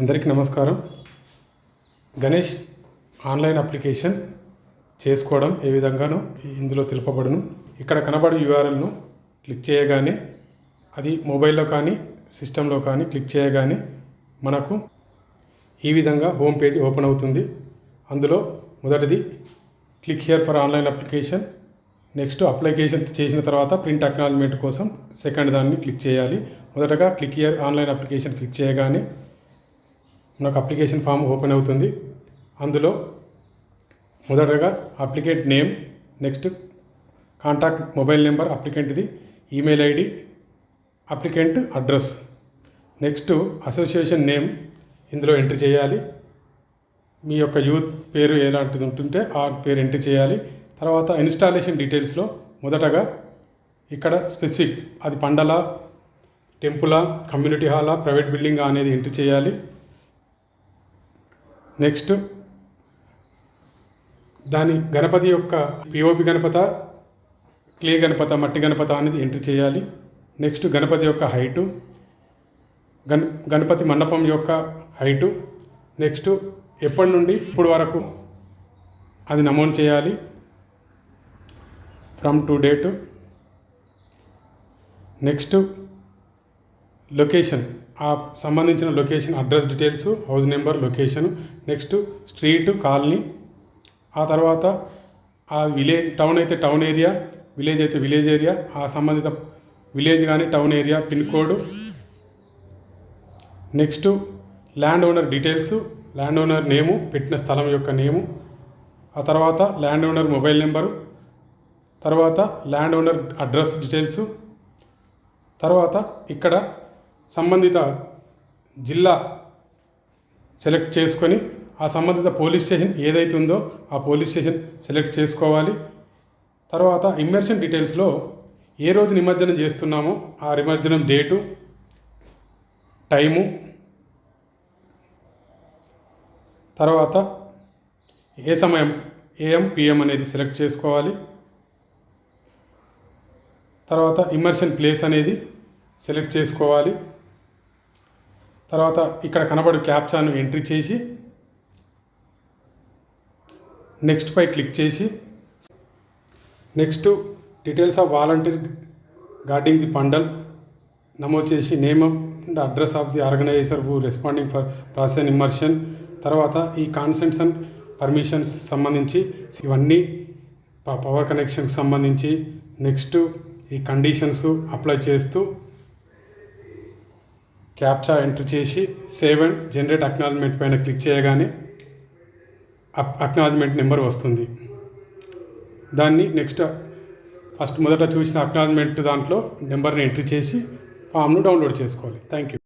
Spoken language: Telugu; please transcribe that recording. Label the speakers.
Speaker 1: అందరికీ నమస్కారం. గణేష్ ఆన్లైన్ అప్లికేషన్ చేసుకోవడం ఏ విధంగానో ఇందులో తెలుపబడును. ఇక్కడ కనబడు యూఆర్ఎల్ను క్లిక్ చేయగానే అది మొబైల్లో కానీ సిస్టంలో కానీ క్లిక్ చేయగానే మనకు ఈ విధంగా హోమ్ పేజ్ ఓపెన్ అవుతుంది. అందులో మొదటిది click here for online application. Next application చేసిన తర్వాత ప్రింట్ అక్నాలజ్మెంట్ కోసం సెకండ్ దాన్ని క్లిక్ చేయాలి. మొదటగా click here online application click చేయగానే నాకు అప్లికేషన్ ఫామ్ ఓపెన్ అవుతుంది. అందులో మొదటగా applicant name next contact mobile number అప్లికెంట్ది email ID applicant address next association name ఇందులో ఎంట్రీ చేయాలి. మీ యొక్క యూత్ పేరు ఎలాంటిది ఉంటుంటే ఆ పేరు ఎంట్రీ చేయాలి. తర్వాత ఇన్స్టాలేషన్ డీటెయిల్స్లో మొదటగా ఇక్కడ స్పెసిఫిక్ అది పండల టెంపులా కమ్యూనిటీ హాలా ప్రైవేట్ బిల్డింగా అనేది ఎంట్రీ చేయాలి. నెక్స్ట్ దాని గణపతి యొక్క పిఓపి గణపత క్లే గణపత మట్టి గణపత అనేది ఎంట్రీ చేయాలి. నెక్స్ట్ గణపతి యొక్క హైటు గణ గణపతి మండపం యొక్క హైటు. నెక్స్ట్ ఎప్పటి నుండి ఇప్పుడు వరకు అది నమోదు చేయాలి. From to date. Next location. ఆ సంబంధించిన location address details house number location next street colony ఆ తర్వాత ఆ విలేజ్ టౌన్ అయితే టౌన్ ఏరియా విలేజ్ అయితే విలేజ్ ఏరియా ఆ సంబంధిత విలేజ్ కానీ town area pin code. Next land owner details land owner name పెట్టిన స్థలం యొక్క నేము ఆ తర్వాత ల్యాండ్ ఓనర్ మొబైల్ నెంబరు తర్వాత ల్యాండ్ ఓనర్ అడ్రస్ డీటెయిల్స్ తర్వాత ఇక్కడ సంబంధిత జిల్లా సెలెక్ట్ చేసుకొని ఆ సంబంధిత పోలీస్ స్టేషన్ ఏదైతే ఉందో ఆ పోలీస్ స్టేషన్ సెలెక్ట్ చేసుకోవాలి. తర్వాత ఇమ్మర్షన్ డీటెయిల్స్లో ఏ రోజు నిమజ్జనం చేస్తున్నామో ఆ నిమజ్జనం డేటు టైము తర్వాత ఏ సమయం ఏఎం పిఎం అనేది సెలెక్ట్ చేసుకోవాలి. తర్వాత ఇమ్మర్షన్ ప్లేస్ అనేది సెలెక్ట్ చేసుకోవాలి. తర్వాత ఇక్కడ కనబడు క్యాప్చాను ఎంట్రీ చేసి నెక్స్ట్ పై క్లిక్ చేసి next details of volunteer guarding the pandal నమోదు చేసి name and address of the organiser who responding for process immersion తర్వాత ఈ కాన్సెంట్స్ అండ్ పర్మిషన్స్ సంబంధించి ఇవన్నీ పవర్ కనెక్షన్కి సంబంధించి నెక్స్ట్ ఈ కండిషన్స్ అప్లై చేస్తూ క్యాప్చా ఎంటర్ చేసి సేవ్ అండ్ జనరేట్ అక్నాలజ్మెంట్ పైన క్లిక్ చేయగానే అక్నాలజ్మెంట్ నెంబర్ వస్తుంది. దాన్ని నెక్స్ట్ ఫస్ట్ మొదట చూసిన అక్నాలజ్మెంట్ దాంట్లో నెంబర్ని ఎంట్రీ చేసి ఫామ్ను డౌన్లోడ్ చేసుకోవాలి. Thank you